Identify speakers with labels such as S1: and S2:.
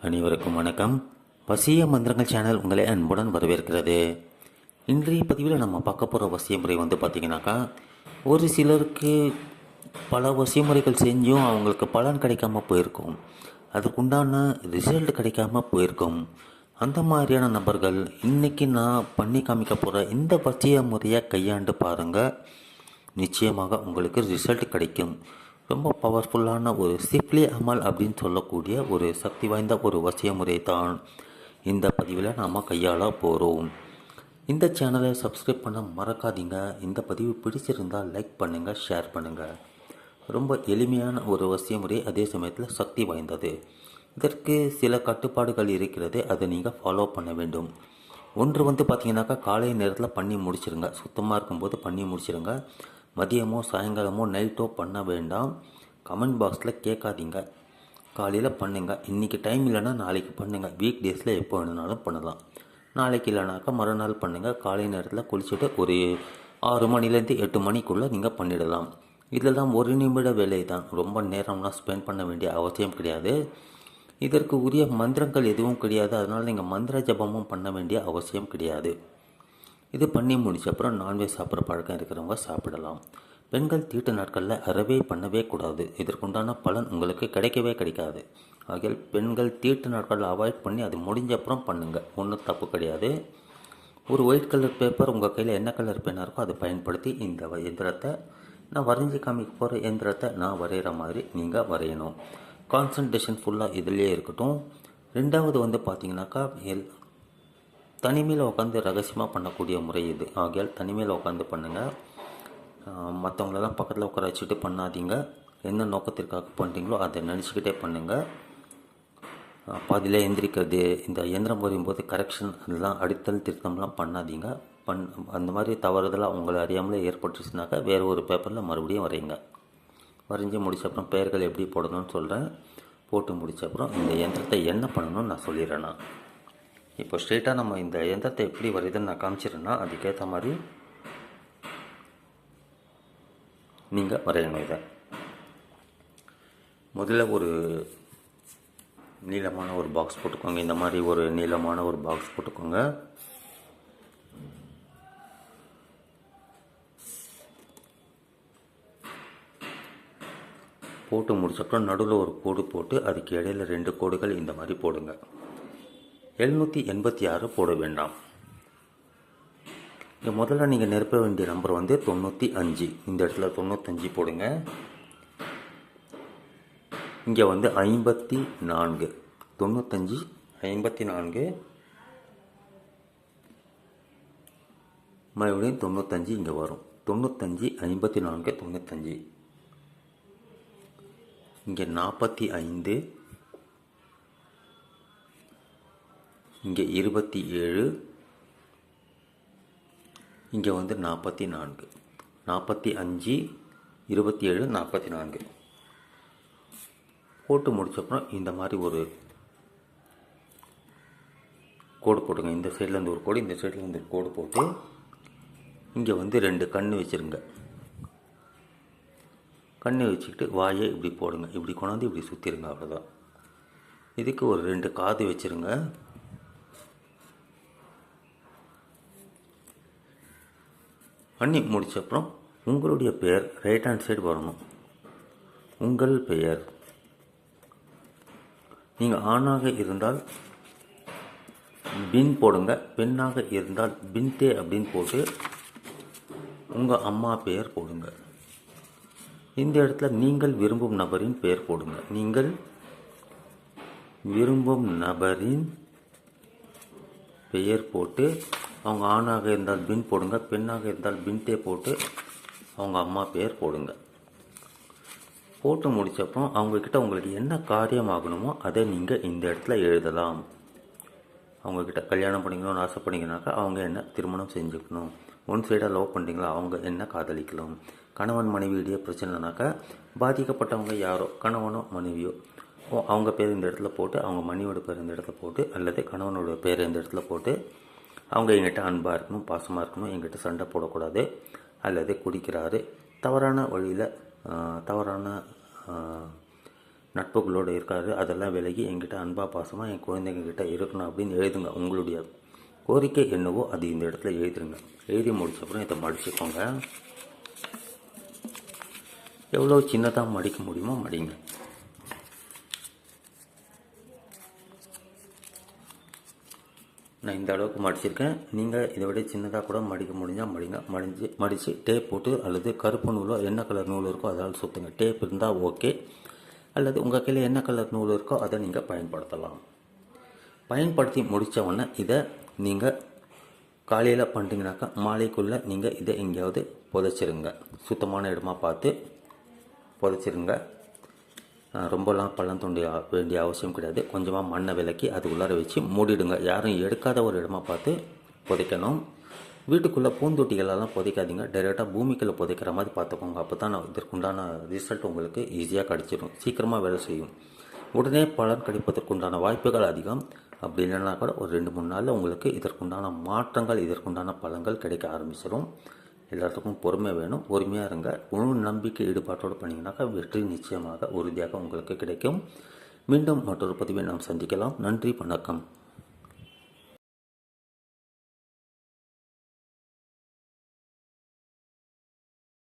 S1: அனைவருக்கும் வணக்கம். வசிய மந்திரங்கள் சேனல் உங்களை அன்புடன் வரவேற்கிறது. இன்றைய பதிவில் நம்ம பார்க்க போகிற வசிய முறை வந்து பார்த்திங்கனாக்கா ஒரு சிலருக்கு பல வசிய முறைகள் செஞ்சும் அவங்களுக்கு பலன் கிடைக்காம போயிருக்கும். அதுக்குண்டான ரிசல்ட் கிடைக்காம போயிருக்கும். அந்த மாதிரியான நபர்கள் இன்றைக்கி நான் பண்ணி காமிக்க போகிற இந்த வசிய முறையை கையாண்டு பாருங்கள் நிச்சயமாக உங்களுக்கு ரிசல்ட் கிடைக்கும். ரொம்ப பவர்ஃபுல்லான ஒரு சிப்லி அமல் அப்படின்னு சொல்லக்கூடிய ஒரு சக்தி வாய்ந்த ஒரு வசிய முறை தான். இந்த பதிவில் நாம் கையாள போகிறோம் இந்த சேனலை சப்ஸ்கிரைப் பண்ண மறக்காதீங்க. இந்த பதிவு பிடிச்சிருந்தால் லைக் பண்ணுங்கள் ஷேர் பண்ணுங்கள் ரொம்ப எளிமையான ஒரு வசிய முறை அதே சமயத்தில் சக்தி வாய்ந்தது. இதற்கு சில கட்டுப்பாடுகள் இருக்கிறது. அதை நீங்கள் ஃபாலோ பண்ண வேண்டும். ஒன்று வந்து பார்த்தீங்கன்னாக்கா காலை நேரத்தில் பண்ணி முடிச்சிருங்க. சுத்தமாக இருக்கும்போது பண்ணி முடிச்சிருங்க. மதியமோ சாயங்காலமோ நைட்டோ பண்ண வேண்டாம். கமெண்ட் பாக்ஸில் கேட்காதீங்க. காலையில் பண்ணுங்கள் இன்றைக்கி டைம் இல்லைன்னா நாளைக்கு பண்ணுங்கள் வீக் டேஸில் எப்போ வேணுனாலும் பண்ணலாம். நாளைக்கு இல்லைனாக்கா மறுநாள் பண்ணுங்கள் காலை நேரத்தில் குளிச்சுட்டு ஒரு ஆறு மணிலேருந்து எட்டு மணிக்குள்ளே நீங்கள் பண்ணிடலாம். இதெல்லாம் ஒரு நிமிட வேலை தான் ரொம்ப நேரம்லாம் ஸ்பெண்ட் பண்ண வேண்டிய அவசியம் கிடையாது. இதற்கு உரிய மந்திரங்கள் எதுவும் கிடையாது. அதனால் நீங்கள் மந்திர ஜபமும் பண்ண வேண்டிய அவசியம் கிடையாது. இது பண்ணி முடிச்ச அப்புறம் நான்வெஜ் சாப்பிட்ற பழக்கம் இருக்கிறவங்க சாப்பிடலாம். பெண்கள் தீட்டு நாட்களில் அறவே பண்ணவே கூடாது. இதற்குண்டான பலன் உங்களுக்கு கிடைக்கவே கிடைக்காது. ஆகையால் பெண்கள் தீட்டு நாட்களில் அவாய்ட் பண்ணி அது முடிஞ்ச அப்புறம் பண்ணுங்கள் ஒன்றும் தப்பு கிடையாது. ஒரு ஒயிட் கலர் பேப்பர் உங்கள் கையில் என்ன கலர் பெண்ணாக இருக்கோ அதை பயன்படுத்தி இந்த இயந்திரத்தை எந்திரத்தை நான் வரைஞ்சி காமிக்க போகிற எந்திரத்தை நான் வரைகிற மாதிரி நீங்கள் வரையணும். கான்சன்ட்ரேஷன் ஃபுல்லாக இதிலே இருக்கட்டும். ரெண்டாவது வந்து பார்த்தீங்கன்னாக்கா எல் தனிமையில் உட்காந்து ரகசியமாக பண்ணக்கூடிய முறை இது. ஆகையால் தனிமையில் உட்காந்து பண்ணுங்கள் மற்றவங்களெல்லாம் பக்கத்தில் உட்கார வச்சுட்டு பண்ணாதீங்க. என்ன நோக்கத்திற்காக பண்ணுறீங்களோ அதை நினச்சிக்கிட்டே பண்ணுங்கள் பாதியில் எந்திரிக்கிறது இந்த இயந்திரம் வரையும்போது கரெக்ஷன் அதெல்லாம் அடித்தல் திருத்தம்லாம் பண்ணாதீங்க. பண் அந்த மாதிரி தவறுதலாக உங்களை அறியாமலே ஏற்பட்டுச்சுனாக்கா வேறு ஒரு பேப்பரில் மறுபடியும் வரையுங்க. வரைஞ்சி முடிச்ச அப்புறம் பெயர்கள் எப்படி போடணும்னு சொல்கிறேன் போட்டு முடிச்ச அப்புறம் இந்த இயந்திரத்தை என்ன பண்ணணும்னு நான் சொல்லிடுறேன் நான். இப்போ ஸ்ட்ரெயிட்டாக நம்ம இந்த எந்திரத்தை எப்படி வரையுதுன்னு நான் காமிச்சிருன்னா அதுக்கேற்ற மாதிரி நீங்கள் வரையணும் இதை. முதல்ல ஒரு நீளமான ஒரு பாக்ஸ் போட்டுக்கோங்க. இந்த மாதிரி ஒரு நீளமான ஒரு பாக்ஸ் போட்டுக்கோங்க. போட்டு முடிச்சப்பறம் நடுவில் ஒரு கோடு போட்டு அதுக்கு இடையில ரெண்டு கோடுகள் இந்த மாதிரி போடுங்க. எழுநூற்றி எண்பத்தி ஆறு போட வேண்டாம். இங்கே முதல்ல நீங்கள் நிரப்ப வேண்டிய நம்பர் வந்து தொண்ணூற்றி அஞ்சு. இந்த இடத்துல தொண்ணூத்தஞ்சு போடுங்க. இங்கே வந்து ஐம்பத்தி நான்கு. தொண்ணூத்தஞ்சு ஐம்பத்தி நான்கு. மறுபடியும் தொண்ணூத்தஞ்சு இங்கே வரும். தொண்ணூத்தஞ்சு ஐம்பத்தி நான்கு தொண்ணூத்தஞ்சு இங்கே நாற்பத்தி ஐந்து இங்கே இருபத்தி ஏழு இங்கே வந்து நாற்பத்தி நான்கு. நாற்பத்தி அஞ்சு இருபத்தி ஏழு நாற்பத்தி நான்கு. போட்டு முடிச்சப்புறம் இந்த மாதிரி ஒரு கோடு போட்டுங்க. இந்த சைடில் ஒரு கோடு இந்த சைடில் ஒரு கோடு போட்டு இங்கே வந்து ரெண்டு கண் வச்சுருங்க. கண்ணை வச்சுக்கிட்டு வாயை இப்படி போடுங்க. இப்படி கொண்டாந்து இப்படி சுற்றிருங்க அவ்வளோதான் இதுக்கு ஒரு ரெண்டு காது வச்சுருங்க. பண்ணி முடிச்ச அப்புறம் உங்களுடைய பெயர் ரைட் ஹேண்ட் சைடு வரணும். உங்கள் பெயர். நீங்கள் ஆணாக இருந்தால் பின் போடுங்க. பெண்ணாக இருந்தால் பின்தே அப்படின்னு போட்டு உங்கள் அம்மா பெயர் போடுங்க. இந்த இடத்துல நீங்கள் விரும்பும் நபரின் பெயர் போடுங்க. நீங்கள் விரும்பும் நபரின் பெயர் போட்டு அவங்க ஆணாக இருந்தால் பின் போடுங்க பெண்ணாக இருந்தால் பின்ட்டே போட்டு அவங்க அம்மா பேர் போடுங்க. போட்டு முடித்தப்போ அவங்கக்கிட்ட உங்களுக்கு என்ன காரியம் ஆகணுமோ அதை நீங்கள் இந்த இடத்துல எழுதலாம். அவங்கக்கிட்ட கல்யாணம் பண்ணிக்கணும்னு ஆசைப்பட்டீங்கன்னாக்கா அவங்க என்ன திருமணம் செஞ்சுக்கணும். ஒன் சைடாக லவ் பண்ணுறீங்களா அவங்க என்ன காதலிக்கலாம். கணவன் மனைவியுடைய பிரச்சனைனாக்கா பாதிக்கப்பட்டவங்க யாரோ கணவனோ மனைவியோ ஓ அவங்க பேர் இந்த இடத்துல போட்டு அவங்க மனைவியோட பேர் இந்த இடத்துல போட்டு அல்லது கணவனோட பேர் இந்த இடத்துல போட்டு அவங்க எங்கிட்ட அன்பாக இருக்கணும் பாசமாக இருக்கணும் எங்கிட்ட சண்டை போடக்கூடாது அல்லது குடிக்கிறாரு. தவறான வழியில் தவறான நட்புகளோடு இருக்காரு. அதெல்லாம் விலகி என்கிட்ட அன்பாக பாசமாக என் குழந்தைங்க கிட்ட இருக்கணும் அப்படின்னு எழுதுங்க. உங்களுடைய கோரிக்கை என்னவோ அது இந்த இடத்துல எழுதிருங்க. எழுதி முடிச்ச அப்புறம் இதை மடிச்சுக்கோங்க. எவ்வளோ சின்னதாக மடிக்க முடியுமோ மடிங்க. நான் இந்த அளவுக்கு மடிச்சிருக்கேன். நீங்கள் இதை விட சின்னதாக கூட மடிக்க முடிஞ்சால் மடிங்க. மடிஞ்சு மடித்து டேப் போட்டு அல்லது கருப்பு நூலோ என்ன கலர் நூல் இருக்கோ அதால் சுற்றுங்க டேப் இருந்தால் ஓகே அல்லது உங்கள் கையில் என்ன கலர் நூல் இருக்கோ அதை நீங்கள் பயன்படுத்தலாம். பயன்படுத்தி முடித்த உடனே இதை நீங்கள் காலையில் பண்ணிட்டீங்கனாக்கா மாலைக்குள்ளே நீங்கள் இதை எங்கேயாவது புதைச்சிருங்க. சுத்தமான இடமா பார்த்து புதைச்சிருங்க. ரொம்பலாம் பள்ளம் தோண்டி வேண்டிய அவசியம் கிடையாது. கொஞ்சமாக மண்ணை விலக்கி அது உள்ளார வச்சு மூடிடுங்க. யாரும் எடுக்காத ஒரு இடமா பார்த்து புதைக்கணும். வீட்டுக்குள்ளே பூந்தொட்டிகளெல்லாம் புதைக்காதீங்க. டைரெக்டாக பூமிக்குள்ளே புதைக்கிற மாதிரி பார்த்துக்கோங்க. அப்போ தான் இதற்குண்டான ரிசல்ட் உங்களுக்கு ஈஸியாக கிடச்சிடும் சீக்கிரமாக வேலை செய்யும். உடனே பலன் கிடைப்பதற்குண்டான வாய்ப்புகள் அதிகம். அப்படி இல்லைன்னா கூட ஒரு ரெண்டு மூணு நாளில் உங்களுக்கு இதற்குண்டான மாற்றங்கள் இதற்குண்டான பலன்கள் கிடைக்க ஆரம்பிச்சிடும் எல்லாத்துக்கும் பொறுமை வேணும் பொறுமையாக இருங்க. முழு நம்பிக்கை ஈடுபாட்டோடு பண்ணிங்கனாக்கா வெற்றி நிச்சயமாக உறுதியாக உங்களுக்கு கிடைக்கும். மீண்டும் மற்றொரு பதிவை நாம் சந்திக்கலாம். நன்றி வணக்கம்.